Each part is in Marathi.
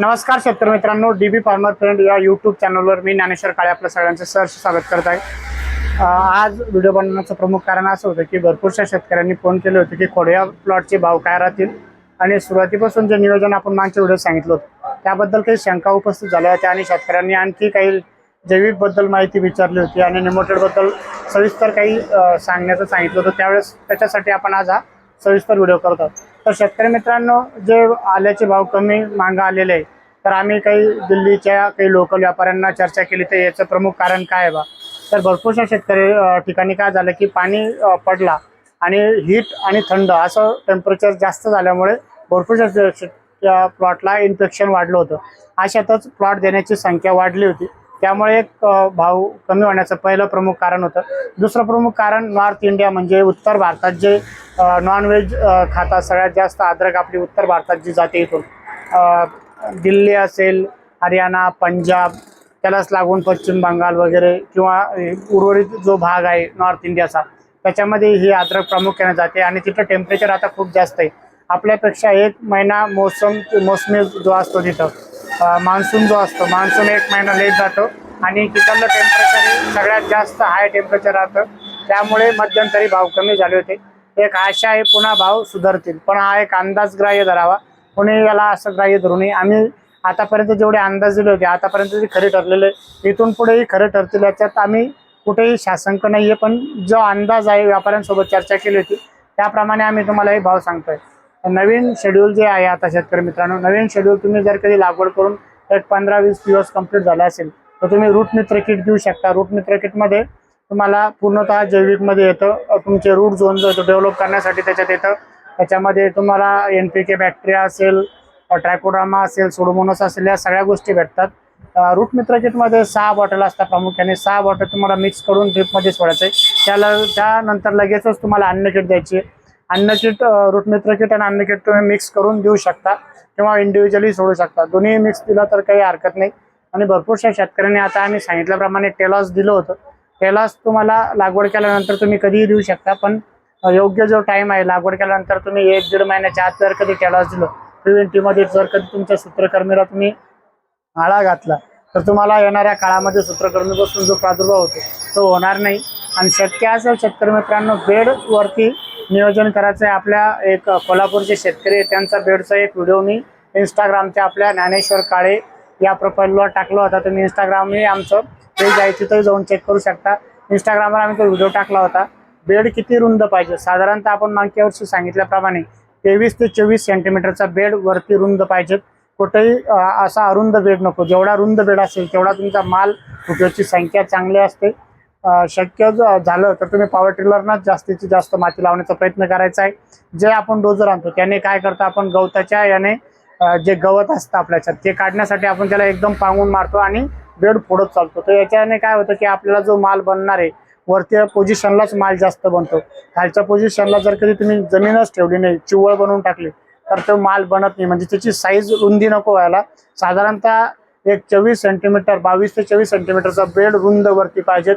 नमस्कार शेतकरी मित्रांनो डी बी फार्मर फ्रेंड या यूट्यूब चॅनलवर मी ज्ञानेश्वर काळे आपलं सगळ्यांचं सहर्ष स्वागत करत आहे. आज व्हिडिओ बनवण्याचं प्रमुख कारण असं होतं की भरपूरशा शेतकऱ्यांनी फोन केले होते की खोड्या प्लॉटचे भाव काय राहतील? आणि सुरुवातीपासून जे नियोजन आपण मागच्या व्हिडिओ सांगितलं होतं त्याबद्दल काही शंका उपस्थित झाल्या होत्या आणि शेतकऱ्यांनी आणखी काही जैविकबद्दल माहिती विचारली होती आणि निमोटेडबद्दल सविस्तर काही सांगण्याचं सांगितलं होतं. त्यावेळेस त्याच्यासाठी आपण आज हा सविस्तर व्हिडिओ करत आहोत. तर शेतकरी मित्रांनो जे आल्याचे भाव कमी मागं आलेले आहे तर आम्ही काही दिल्लीच्या काही लोकल व्यापाऱ्यांना चर्चा केली तर याचं प्रमुख कारण काय आहे बा? तर भरपूरशा शेतकरी ठिकाणी काय झालं की पाणी पडला आणि हीट आणि थंड असं टेम्परेचर जास्त झाल्यामुळे भरपूरशा प्लॉटला इन्फेक्शन वाढलं होतं. अशातच प्लॉट देण्याची संख्या वाढली होती. त्यामुळे एक भाव कमी होण्याचं पहिलं प्रमुख कारण होतं. दुसरं प्रमुख कारण नॉर्थ इंडिया म्हणजे उत्तर भारतात जे नॉनव्हेज खातात सगळ्यात जास्त अद्रक आपली उत्तर भारतात जी जाते इथून. दिल्ली असेल हरियाणा पंजाब त्यालाच लागून पश्चिम बंगाल वगैरे किंवा उर्वरित जो भाग आहे नॉर्थ इंडियाचा त्याच्यामध्ये ही अद्रक प्रामुख्याने जाते आणि तिथं टेम्परेचर आता खूप जास्त आहे. आपल्यापेक्षा एक महिना मोसम मोसमी जो असतो तिथं मान्सून जो असतो मान्सून एक महिना लेट जातो आणि तिथलं टेम्परेचर सगळ्यात जास्त हाय टेम्परेचर राहतं. त्यामुळे मध्यंतरी भाव कमी झाले होते. एक आशा आहे पुन्हा भाव सुधारतील. पण हा एक अंदाज ग्राह्य धरावा. कोणी याला असं ग्राह्य धरू नये. आम्ही आतापर्यंत जेवढे अंदाज दिले होते आतापर्यंत जे खरे ठरलेले इथून पुढेही खरे ठरतील. याच्यात आम्ही कुठेही शासंक आहे पण जो अंदाज आहे व्यापाऱ्यांसोबत चर्चा केली होती त्याप्रमाणे आम्ही तुम्हाला हे भाव सांगतोय. नवीन शेड्यूल जे आहे आता शेतकरी मित्रांनो नवीन शेड्यूल तुम्ही जर कधी लागवड करून एक पंधरा वीस दिवस कंप्लीट झाला असेल तर तुम्ही रूट मित्र किट देऊ शकता. रूट मित्र किटमध्ये तुम्हाला पूर्णतः जैविकमध्ये येतं तुमचे रूट झोन जो येतो डेव्हलप करण्यासाठी त्याच्यात येतं. त्याच्यामध्ये तुम्हाला एन पी के बॅक्टेरिया असेल ट्रॅकोड्रामा असेल सोडोमोनस असेल या सगळ्या गोष्टी भेटतात. रूट मित्र किटमध्ये सहा बॉटल असतात प्रामुख्याने. सहा बॉटल तुम्हाला मिक्स करून ड्रिपमध्ये सोडायचं. आहे त्याला त्यानंतर लगेचच तुम्हाला अन्न किट द्यायची आहे. अन्न आणि अन्नकीट तुम्ही मिक्स करून देऊ शकता किंवा इंडिव्हिज्युअली सोडू शकता. दोन्ही मिक्स दिलं तर काही हरकत नाही. आणि भरपूरशा शेतकऱ्यांनी आता आम्ही सांगितल्याप्रमाणे टेलॉस दिलं होतं. टेलॉस तुम्हाला लागवड केल्यानंतर तुम्ही कधीही देऊ शकता पण योग्य जो टाईम आहे लागवड केल्यानंतर तुम्ही एक दीड महिन्याच्या आत जर कधी टेलॉस दिलं प्रिव्हेंटिव्हमध्ये जर कधी तुमच्या सूत्रकर्मीला तुम्ही आळा घातला तर तुम्हाला येणाऱ्या काळामध्ये सूत्रकर्मीपासून जो प्रादुर्भाव होतो तो होणार नाही. आणि शक्य असेल शेतकरी मित्रांनो बेडवरती नियोजन करायचं आहे. आपल्या एक कोल्हापूरचे शेतकरी आहे त्यांचा बेडचा एक व्हिडिओ मी इंस्टाग्रामच्या आपल्या ज्ञानेश्वर काळे या प्रोफाईलवर टाकला होता. तुम्ही इंस्टाग्रामही आमचं पेज आहे. तिथं जाऊन चेक करू शकता. इंस्टाग्रामवर आम्ही तो व्हिडिओ टाकला होता. बेड किती रुंद पाहिजे? साधारणतः आपण मागच्या वर्षी सांगितल्याप्रमाणे तेवीस ते चोवीस सेंटीमीटरचा बेड वरती रुंद पाहिजेत कुठेही असा अरुंद बेड नको. जेवढा रुंद बेड असेल तेवढा तुमचा माल फुटण्याची संख्या चांगली असते. शक्य झालं तर तुम्ही पॉवर टिलरनाच जास्तीची जास्त माती लावण्याचा प्रयत्न करायचा आहे. जे आपण डोजर आणतो त्याने काय करतो आपण गवताच्या याने जे गवत असतं आपल्याच्यात ते काढण्यासाठी आपण त्याला एकदम पांगून मारतो आणि बेड फोडत चालतो. तर याच्याने काय होतं की आपल्याला जो माल बनणार आहे वरती पोझिशनलाच माल जास्त बनतो. खालच्या पोझिशनला जर कधी तुम्ही जमीनच ठेवली नाही चिवळ बनवून टाकली तर तो माल बनत नाही. म्हणजे त्याची साईज रुंदी नको व्हायला. साधारणतः एक चोवीस सेंटीमीटर बावीस ते चोवीस सेंटीमीटरचा बेड रुंद वरती पाहिजेत.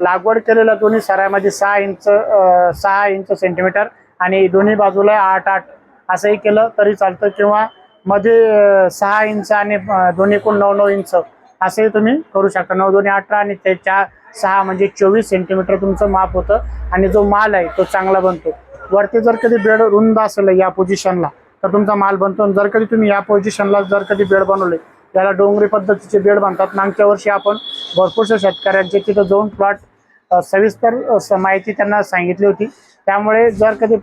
लागवड केलेल्या दोन्ही सरामध्ये सहा इंच सहा इंच सेंटीमीटर आणि दोन्ही बाजूला आठ आठ असंही केलं तरी चालतं किंवा मध्ये सहा इंच आणि दोन्ही एकूण नऊ नऊ इंच असंही तुम्ही करू शकता. नऊ दोन्ही अठरा आणि ते चार सहा म्हणजे चोवीस सेंटीमीटर तुमचं माप होतं आणि जो माल आहे तो चांगला बनतो. वरती जर कधी बेड रुंद असेल या पोझिशनला तर तुमचा माल बनतो. आणि जर कधी तुम्ही या पोझिशनला जर कधी बेड बनवले त्याला डोंगरी पद्धतीचे बेड बांधतात. मागच्या वर्षी आपण भरपूरशा शेतकऱ्यांचे तिथं जाऊन प्लॉट सविस्तर माहिती त्यांना सांगितली होती. त्यामुळे जर कधी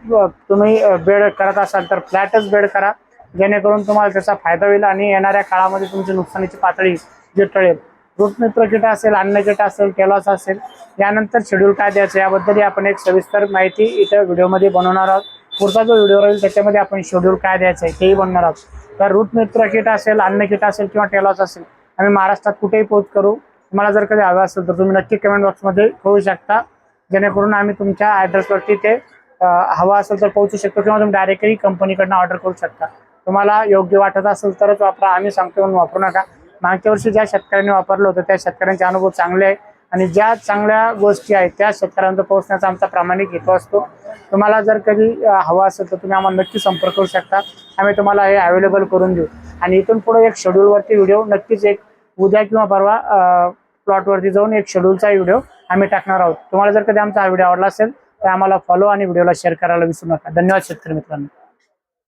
तुम्ही बेड करत असाल तर फ्लॅटच बेड करा. जेणेकरून तुम्हाला त्याचा फायदा होईल आणि येणाऱ्या काळामध्ये तुमची नुकसानीची पातळी जे टळेल रूट मित्र किट असेल अन्न किट असेल केलॉस असेल यानंतर शेड्यूल काय द्यायचं याबद्दलही आपण एक सविस्तर माहिती इथं व्हिडिओमध्ये बनवणार आहोत. पुढचा जो व्हिडिओ राहील त्याच्यामध्ये आपण शेड्यूल काय द्यायचं आहे तेही बनणार आहोत. तर रूट मित्र किट असेल अन्न किट असेल किंवा टेलॉस असेल आम्ही महाराष्ट्रात कुठेही पोच करू तुम्हाला जर कधी हवं असेल तर तुम्ही नक्की कमेंट बॉक्समध्ये कळू शकता. जेणेकरून आम्ही तुमच्या ॲड्रेसवरती ते हवं असेल तर पोहोचू शकतो किंवा तुम्ही डायरेक्टली कंपनीकडनं ऑर्डर करू शकता. तुम्हाला योग्य वाटत असेल तरच वापरा. आम्ही सांगतो म्हणून वापरू नका. मागच्या वर्षी ज्या शेतकऱ्यांनी वापरलं होतं त्या शेतकऱ्यांचे अनुभव चांगले आहे. आणि ज्या चांगल्या गोष्टी आहेत त्या शेतकऱ्यांपर्यंत पोहोचण्याचा आमचा प्रामाणिक हेतू असतो. तुम्हाला जर कधी हवा हवं असेल तर तुम्ही आम्हाला नक्की संपर्क करू शकता. आम्ही तुम्हाला हे अवेलेबल करून देऊ. आणि इथून पुढे एक शेड्यूलवरती व्हिडिओ नक्कीच एक उद्या किंवा परवा प्लॉटवरती जाऊन एक शेड्यूलचा व्हिडिओ आम्ही टाकणार आहोत. तुम्हाला जर कधी आमचा हा व्हिडिओ आवडला असेल तर आम्हाला फॉलो आणि व्हिडिओला शेअर करायला विसरू नका. धन्यवाद शेतकरी मित्रांनो.